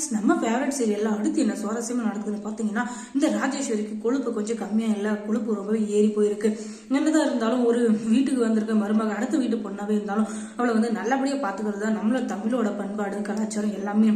Friends நம்ம favourite சீரியல்ல அடுத்து என்ன சுவாரஸ்யமாக நடக்குதுன்னு பார்த்தீங்கன்னா இந்த ராஜேஸ்வரிக்கு கொழுப்பு கொஞ்சம் கம்மியாக இல்லை கொழுப்பு ரொம்பவே ஏறி போயிருக்கு. என்னதான் இருந்தாலும் ஒரு வீட்டுக்கு வந்திருக்க மருமக அடுத்த வீட்டு பொண்ணாகவே இருந்தாலும் அவளை வந்து நல்லபடியாக பார்த்துக்கிறது தான் நம்மளோட தமிழோட பண்பாடு கலாச்சாரம் எல்லாமே.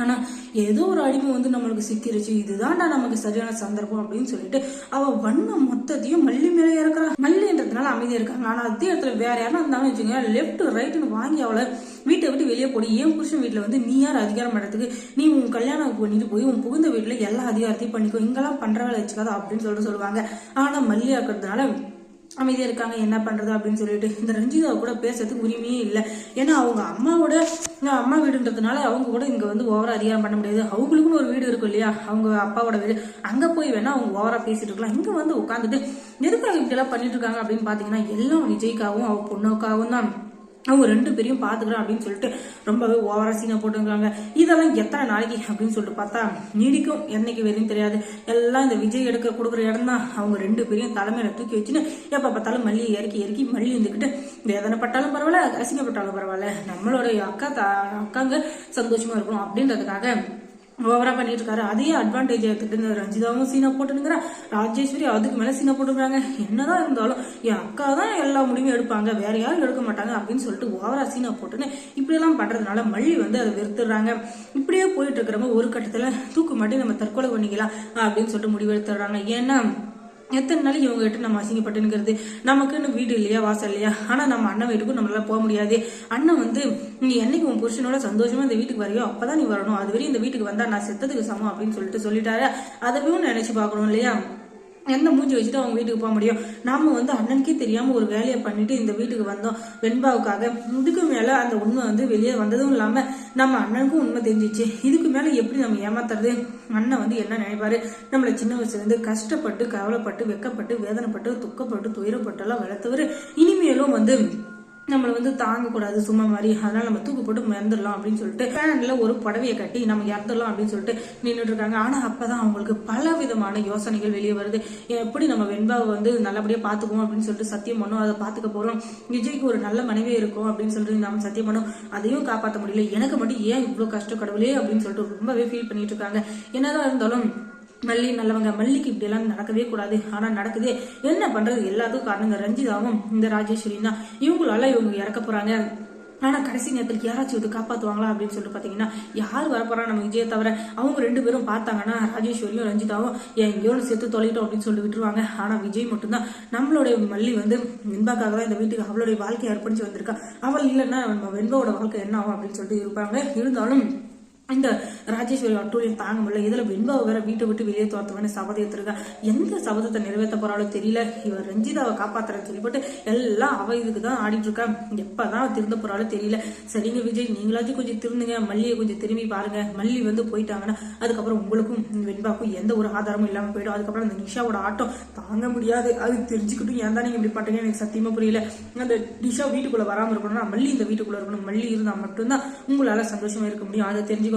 ஆனா ஏதோ ஒரு அடிமை வந்து நம்மளுக்கு சிக்கிருச்சு இதுதான்டா நமக்கு சரியான சந்தர்ப்பம் அப்படின்னு சொல்லிட்டு அவ வண்ணம் மொத்தத்தையும் மல்லி மேல இறக்குறா. மல்லின்றதுனால அமைதியா இருக்காங்க. ஆனா அதே இடத்துல வேற யாரும் இருந்தாலும் வச்சுங்க லெஃப்ட் ரைட்னு வாங்கி அவளை வீட்டை விட்டு வெளியே போடி. ஏன் புருஷன் வீட்டுல வந்து நீ யார் அதிகாரம் பண்றதுக்கு? நீ உன் கல்யாணம் பண்ணிட்டு போய் உன் புகுந்த வீட்டுல எல்லா அதிகாரத்தையும் பண்ணிக்கோ. இங்கெல்லாம் பண்ற வேலை வச்சுக்காத அப்படின்னு சொல்லிட்டு சொல்லுவாங்க. ஆனா மல்லி இருக்கிறதுனால அமைதியாக இருக்காங்க என்ன பண்ணுறது அப்படின்னு சொல்லிட்டு. இந்த ரஞ்சிதா கூட பேசுறதுக்கு உரிமையே இல்லை. ஏன்னா அவங்க அம்மாவோட அம்மா வீடுன்றதுனால அவங்க கூட இங்கே வந்து ஓவராக அதிகாரம் பண்ண முடியாது. அவங்களுக்குன்னு ஒரு வீடு இருக்கும் இல்லையா? அவங்க அப்பாவோட வீடு. அங்கே போய் வேணா அவங்க ஓவராக பேசிட்டு இருக்கலாம். இங்கே வந்து உட்காந்துட்டு எதுக்காக இப்படிலாம் பண்ணிட்டு இருக்காங்க அப்படின்னு பார்த்தீங்கன்னா எல்லாம் விஜய்க்காகவும் அவ பொண்ணுக்காகவும் தான். அவங்க ரெண்டு பேரையும் பாத்துக்கிறோம் அப்படின்னு சொல்லிட்டு ரொம்பவே ஓவரா சீனை போட்டுருக்காங்க இதெல்லாம் எத்தனை நாளைக்கு அப்படின்னு சொல்லிட்டு பார்த்தா நீடிக்கும். என்னைக்கு வரையும் தெரியாது. எல்லாம் இந்த விஜய் எடுக்க கொடுக்குற இடம் தான். அவங்க ரெண்டு பேரையும் தலைமையில தூக்கி வச்சுன்னு எப்ப பார்த்தாலும் மல்லியை இறக்கி இறக்கி மல்லி வந்துக்கிட்டு வேதனைப்பட்டாலும் பரவாயில்ல அசிங்கப்பட்டாலும் பரவாயில்ல நம்மளோட அக்கா அக்காங்க சந்தோஷமா இருக்கணும் அப்படின்றதுக்காக ஓவரா பண்ணிட்டு இருக்காரு அதையே அட்வான்டேஜ் எடுத்துட்டு ரஞ்சிதாவும் சீனா போட்டுனுங்கிறா ராஜேஸ்வரி அதுக்கு மேல சீனா போட்டுக்கிறாங்க. என்னதான் இருந்தாலும் என் அக்கா தான் எல்லா முடிவும் எடுப்பாங்க. வேற யாரும் எடுக்க மாட்டாங்க அப்படின்னு சொல்லிட்டு ஓவரா சீனா போட்டுன்னு இப்படி எல்லாம் பண்றதுனால மல்லி வந்து அதை வெறுத்துடுறாங்க. இப்படியே போயிட்டு இருக்கிறவங்க ஒரு கட்டத்துல தூக்கு மாட்டி நம்ம தற்கொலை பண்ணிக்கலாம் அப்படின்னு சொல்லிட்டு முடிவு எடுத்துடுறாங்க ஏன்னா எத்தனை நாளைக்கு இவங்க கிட்ட நம்ம அசிங்கப்பட்டுங்கிறது நமக்குன்னு வீடு இல்லையா? வாசல் இல்லையா? ஆனா நம்ம அண்ணன் வீட்டுக்கும் நம்மளால போக முடியாது. அண்ணன் வந்து நீ என்னைக்கு உன் புருஷனோட சந்தோஷமா இந்த வீட்டுக்கு வரையோ அப்பதான் நீ வரணும். அது வரையும் இந்த வீட்டுக்கு வந்தா நான் செத்ததுக்கு சமம் அப்படின்னு சொல்லிட்டு சொல்லிட்டாரு. அதவையும் நினைச்சு பார்க்கணும் இல்லையா? எந்த மூஞ்சி வச்சுட்டு அவங்க வீட்டுக்கு போக முடியும்? நாம வந்து அண்ணனுக்கே தெரியாம ஒரு வேலையை பண்ணிட்டு இந்த வீட்டுக்கு வந்தோம். வெண்பாவுக்காக. இதுக்கு மேல அந்த உண்மை வந்து வெளியே வந்ததும் இல்லாம நம்ம அண்ணனுக்கும் உண்மை தெரிஞ்சிச்சு. இதுக்கு மேல எப்படி நம்ம ஏமாத்துறது? அண்ணன் வந்து என்ன நினைப்பாரு? நம்மள சின்ன வயசுல இருந்து கஷ்டப்பட்டு கவலைப்பட்டு வெக்கப்பட்டு வேதனைப்பட்டு துக்கப்பட்டு துயரப்பட்டு எல்லாம் வளர்த்தவர். இனிமேலும் வந்து நம்மளை வந்து தாங்கக்கூடாது சும்மா மாதிரி. அதனால நம்ம தூக்கு போட்டு மறந்துடலாம் அப்படின்னு சொல்லிட்டு ஃபேன்ல ஒரு புடவையை கட்டி நம்ம இறந்துடலாம் அப்படின்னு சொல்லிட்டு நின்றுட்டு இருக்காங்க. ஆனா அப்பதான் அவங்களுக்கு பல விதமான யோசனைகள் வெளியே வருது. எப்படி நம்ம வெண்பாவை வந்து நல்லபடியா பாத்துக்குவோம் அப்படின்னு சொல்லிட்டு சத்தியம் பண்ணோம். அதை பாத்துக்க போறோம். விஜய்க்கு ஒரு நல்ல மனைவி இருக்கும் அப்படின்னு சொல்லிட்டு நம்ம சத்தியம் பண்ணோம். அதையும் காப்பாற்ற முடியல. எனக்கு மட்டும் ஏன் இவ்வளவு கஷ்டம் கடவுளே அப்படின்னு சொல்லிட்டு ரொம்பவே ஃபீல் பண்ணிட்டு இருக்காங்க. என்னதான் இருந்தாலும் மல்லி நல்லவங்க. மல்லிக்கு இப்படியெல்லாம் நடக்கவே கூடாது. ஆனா நடக்குது. என்ன பண்றது? எல்லாத்துக்கும் காரணங்க ரஞ்சிதாவும் இந்த ராஜேஸ்வரியும் தான். இவங்களால இவங்க இறக்க போறாங்க. ஆனா கடைசி நேரத்தில் யாராச்சும் வந்து காப்பாத்துவாங்களா அப்படின்னு சொல்லிட்டு பாத்தீங்கன்னா யார் வரப்போறா நம்ம விஜயை தவிர அவங்க ரெண்டு பேரும் பார்த்தாங்கன்னா ராஜேஸ்வரியும் ரஞ்சிதாவும் எங்கேயோன்னு எங்கேயோ செத்து தொலைட்டோம் அப்படின்னு சொல்லி விட்டுருவாங்க. ஆனா விஜய் மட்டும்தான். நம்மளுடைய மல்லி வந்து வெண்பாக்காக தான் இந்த வீட்டுக்கு அவளுடைய வாழ்க்கையை அர்ப்பணிச்சு வந்திருக்கா. அவள் இல்லைன்னா நம்ம வெண்பாவோட வாழ்க்கை என்ன ஆகும் அப்படின்னு சொல்லிட்டு இருப்பாங்க. இருந்தாலும் இந்த ராஜேஸ்வரி அட்டூழியம் தாங்க முடியல. இதுல வெண்பாவை வேற வீட்டை விட்டு வெளியே துரத்துவேன்னு சபதம் எடுத்திருக்கா எந்த சபதத்தை நிறைவேற்ற போறாளோ தெரியல. இவர் ரஞ்சிதாவை காப்பாத்துறேன்னு சொல்லிப்பட்டு எல்லாம் அவ இதுக்கு தான் ஆடிட்டு இருக்கா. எப்பதான் திருந்த போறாளோ தெரியல. சரிங்க விஜய் நீங்களாச்சும் கொஞ்சம் திருந்துங்க. மல்லியை கொஞ்சம் திரும்பி பாருங்க. மல்லி வந்து போயிட்டாங்கன்னா அதுக்கப்புறம் உங்களுக்கும் வெண்பாக்கும் எந்த ஒரு ஆதாரமும் இல்லாம போயிடும். அதுக்கப்புறம் அந்த நிஷாவோட ஆட்டம் தாங்க முடியாது. அது தெரிஞ்சுக்கிட்டும் ஏன் தான் நீங்க இப்படி பண்றீங்க? எனக்கு சத்தியமா புரியல. அந்த நிஷா வீட்டுக்குள்ள வராம இருக்கணும்னா மல்லி இந்த வீட்டுக்குள்ள இருக்கணும். மல்லி இருந்தா மட்டும்தான் உங்களால சந்தோஷமா இருக்க முடியும். அதை தெரிஞ்சுக்கோங்க.